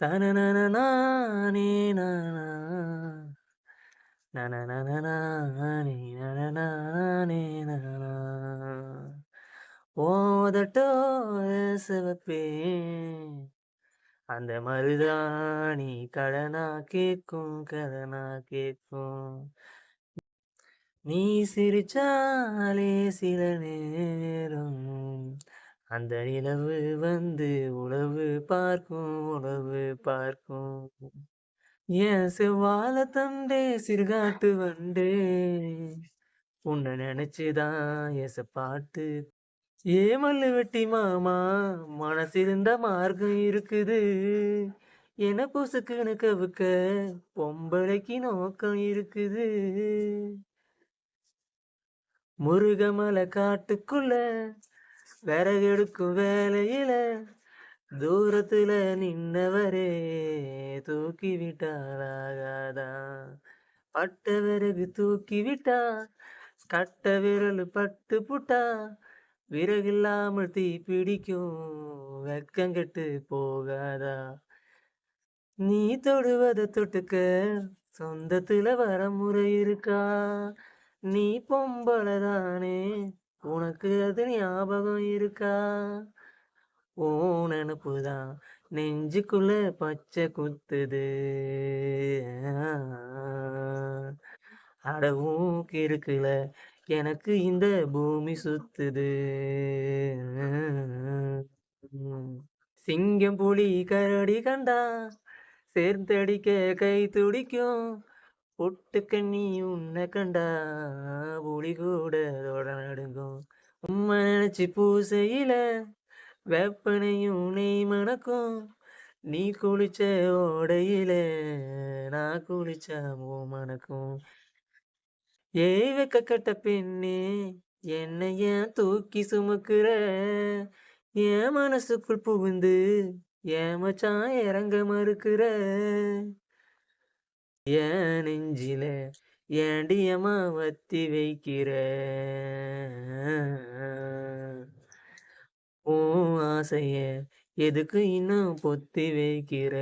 தனனனனானே நானா. அந்த மருதாணி கடனா கேட்கும் கடனா கேட்கும். நீ சிரிச்சாலே சில நேரம் அந்த நிலவு வந்து உழவு பார்க்கும் உழவு பார்க்கும். ஏசு செவ்வாழ தண்டே சிறுகாட்டு வண்டே உன்னை நினைச்சுதான் எச பாட்டு ஏ வெட்டி மாமா மனசிருந்த மார்க்கம் இருக்குது. என பொசுக்குன்னு கவுக்க பொம்பளைக்கு நோக்கம் இருக்குது. முருகமலை காட்டுக்குள்ள விறகெடுக்கும் வேலையில தூரத்துல நின்னவரே தூக்கி விட்டாராகாதா பட்ட விறகு தூக்கி விட்டா கட்ட விரல் பட்டு புட்டா விறகில்லாமல் தீ பிடிக்கும் வெக்கங்கெட்டு போகாதா? நீ தொடுவத தொட்டுக்க சொந்தத்துல வரமுறை இருக்கா? நீ பொம்பளை தானே உனக்கு அது ஞாபகம் இருக்கா? ஓ நினப்புதான் நெஞ்சுக்குள்ள பச்சை குத்துது. அடவும் இருக்குல எனக்கு இந்த பூமி சுத்துது. சிங்கம் புலி கரடி கண்டா. சேர்ந்தடிக்க கை துடிக்கும். பொட்டுக்கண்ணி உன்னை கண்டா ஒளி கூட தொட நடுங்கும் உம்மை நினைச்சு பூசையில வெப்பனையும் நெய் மணக்கும். நீ குளிச்ச ஓடையில நான் குளிச்ச மூ மணக்கும். ஏய் வெக்க கட்ட பெண்ணே என்னை ஏன் தூக்கி சுமக்குற? என் மனசுக்குள் புகுந்து ஏமச்சான் இறங்க மறுக்கிற? என் நெஞ்சில ஏண்டியம்மா வத்தி வைக்கிற. ஓ ஆசைய எதுக்கு இன்னும் பொத்தி வைக்கிற?